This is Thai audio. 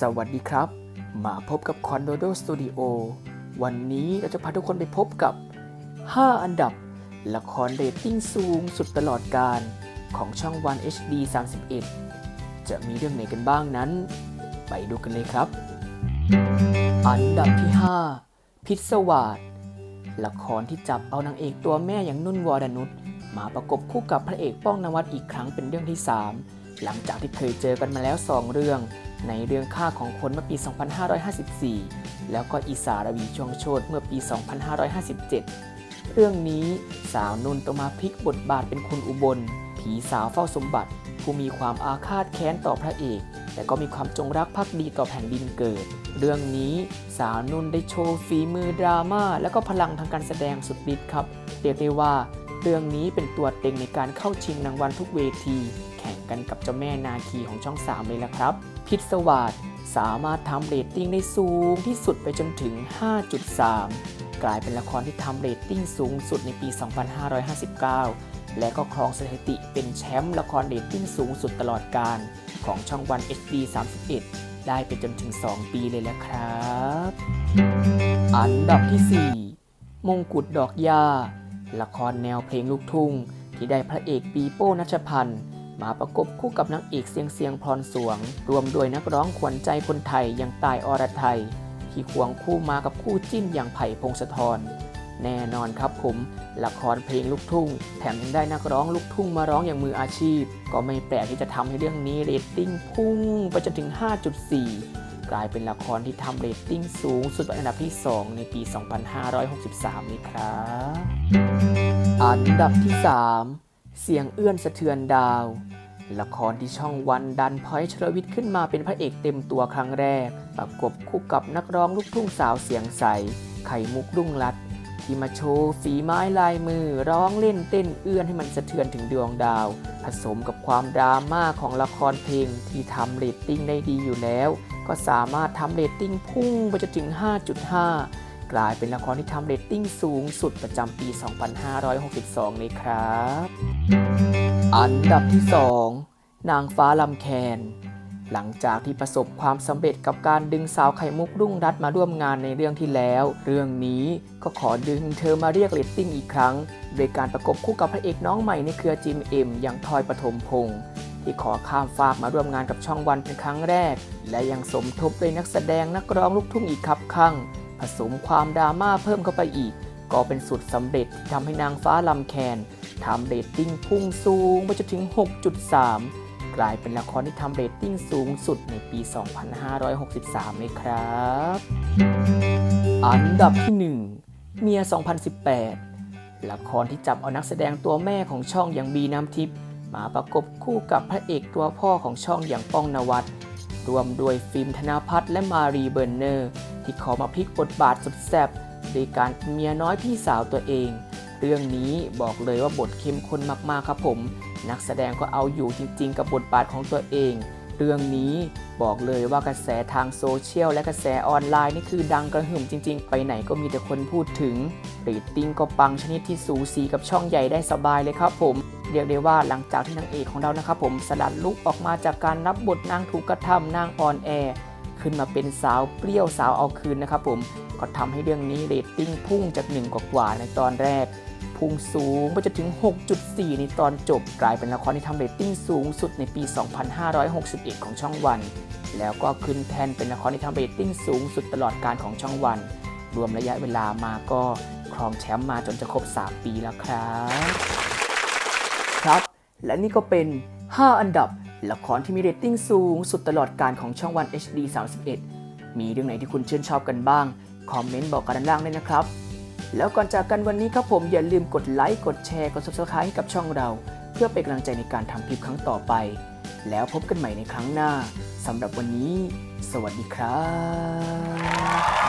สวัสดีครับ มาพบกับคอนโดโดสตูดิโอวันนี้เราจะพาทุกคนไปพบกับ 5 อันดับ ละครเรตติ้งสูงสุดตลอดการของช่องวัน HD 31 จะมีเรื่องไหนกันบ้างนั้น ไปดูกันเลยครับ อันดับที่ 5 พิศวาสละครที่จับเอานางเอกตัวแม่อย่างนุ่นวรนุชมาประกบคู่กับพระเอกป้องนวัดอีกครั้งเป็นเรื่องที่ 3 หลังจากที่เคยเจอกันมาแล้ว 2 เรื่อง ในเรื่องค่าของคนเมื่อปี 2554 แล้วก็อีสารวีช่วงโชดเมื่อปี 2557 เรื่องนี้สาวนุ่นต้องมาพลิกบทบาทเป็นคุณอุบล ผีสาวเฝ้าสมบัติ ผู้มีความอาฆาตแค้นต่อพระเอก แต่ก็มีความจงรักภักดีต่อแผ่นดินเกิด เรื่องนี้สาวนุ่นได้โชว์ฝีมือดราม่าและก็พลังทางการแสดงสุดฤทธิ์ครับเรียกได้ว่าเรื่องนี้เป็นตัวเต็งในการเข้าชิงรางวัลทุกเวที แข กันกับเจ้าแม่นาคีของช่อง 3 เลยละครับ พิศวาสสามารถทำเรตติ้งได้สูงที่สุดไปจนถึง 5.3 กลายเป็นละครที่ทำเรตติ้งสูงสุดในปี 2559 และก็ครองสถิติเป็นแชมป์ละครเรตติ้งสูงสุดตลอดการของช่องวัน HD 31 ได้ไปจนถึง 2 ปีเลยแหละครับ อันดับที่ 4 มงกุฎดอกยาละครแนวเพลงลูกทุ่งที่ได้พระเอกปีโป้นัชพันธ์ มาประกบคู่กับนางเอกเสียงเสียงพรสวง รวมด้วยนักร้องขวัญใจคนไทยอย่างตายอรไทย ที่ควงคู่มากับคู่จิ้นอย่างไผ่พงศธรแน่นอนครับผม ละครเพลงลูกทุ่ง แถมยังได้นักร้องลูกทุ่งมาร้องอย่างมืออาชีพ ก็ไม่แปลกที่จะทำให้เรื่องนี้เรตติ้งพุ่งไปจนถึง 5.4 กลายเป็นละครที่ทำเรตติ้งสูงสุดเป็นอันดับที่ 2 ในปี 2563 นี่ครับ อันดับที่ 3 เสียงเอื้อนสะเทือนดาว ละครที่ช่องวันดันพอยชรวิทย์ขึ้นมาเป็นพระเอกเต็มตัวครั้งแรก ประกบคู่กับนักร้องลูกทุ่งสาวเสียงใส ไข่มุกรุ่งรัตที่มาโชว์ฝีไม้ลายมือร้องเล่นเต้นเอื้อนให้มันสะเทือนถึงดวงดาว ผสมกับความดราม่าของละครเพลงที่ทำเรตติ้งได้ดีอยู่แล้ว ก็สามารถทำเรตติ้งพุ่งไปจนถึง 5.5 กลายเป็นละครที่ทำเรตติ้งสูงสุดประจำปี 2562 เลยครับ อันดับที่ 2 นางฟ้าลำแคน หลังจากที่ประสบความสำเร็จกับการดึงสาวไข่มุกรุ่งรัตมาร่วมงานในเรื่องที่แล้ว เรื่องนี้ก็ขอดึงเธอมาเรียกเรตติ้งอีกครั้ง โดยการประกบคู่กับพระเอกน้องใหม่ในเครือจิมเอ็มอย่างทอยปฐมพงศ์ที่ขอข้ามฟากมาร่วมงานกับช่องวันเป็นครั้งแรก และยังสมทบด้วยนักแสดงนักร้องลูกทุ่งอีกครับข้าง ผสมความดราม่าเพิ่มเข้าไปอีก ก็เป็นสุดสำเร็จที่ทำให้นางฟ้าลำแคนทำเรตติ้งพุ่งสูงไปจนถึง 6.3 กลายเป็นละครที่ทำเรตติ้งสูงสุดในปี 2563 เลยครับ อันดับที่ 1 เมีย 2018 ละครที่จับเอานักแสดงตัวแม่ของช่องอย่างบีน้ำทิพย์มาประกบคู่กับพระเอกตัวพ่อของช่องอย่างป้องนวัด รวมด้วยฟิล์มธนาพัฒน์และมารีเบอร์เนอร์ ที่ขอมาพลิกบทบาทสุดแซ่บโดยการเมียน้อยพี่สาวตัวเอง เรื่องนี้บอกเลยว่าบทเข้มข้นมากๆครับผม นักแสดงก็เอาอยู่จริงๆ กับบทบาทของตัวเอง เรื่องนี้บอกเลยว่ากระแสทางโซเชียลและกระแสออนไลน์นี่คือดังกระหึ่มจริงๆ ไปไหนก็มีแต่คนพูดถึงเรตติ้งก็ปังชนิดที่สูสีกับช่องใหญ่ได้สบายเลยครับผมเรียกได้ว่าหลังจากที่นางเอกของเรานะครับผมสลัดลุกออกมาจากการรับบทนางถูกกระทำนางออนแอร์ขึ้นมาเป็นสาวเปรี้ยวสาวเอาคืนนะครับผมก็ทำให้เรื่องนี้เรตติ้งพุ่งจากหนึ่งกว่าในตอนแรก พุ่งสูงไปจนถึง 6.4 ในตอนจบ กลายเป็นละครที่ทำเรตติ้งสูงสุดในปี 2561 ของช่องวัน แล้วก็ขึ้นแทนเป็นละครที่ทำเรตติ้งสูงสุดตลอดการของช่องวัน รวมระยะเวลามาก็ครองแชมป์มาจนจะครบ 3 ปีแล้วครับ ครับ และนี่ก็เป็น 5 อันดับ ละครที่มีเรตติ้งสูงสุดตลอดการของช่องวัน HD 31 มีเรื่องไหนที่คุณชื่นชอบกันบ้าง คอมเมนต์บอกกันด้านล่างด้วยนะครับ แล้วก่อนจากกันวันนี้ครับผมอย่าลืมกดไลค์กดแชร์กด subscribe ให้กับช่องเรา เพื่อเป็นกำลังใจในการทำคลิปครั้งต่อไป แล้วพบกันใหม่ในครั้งหน้าสำหรับวันนี้ สวัสดีครับ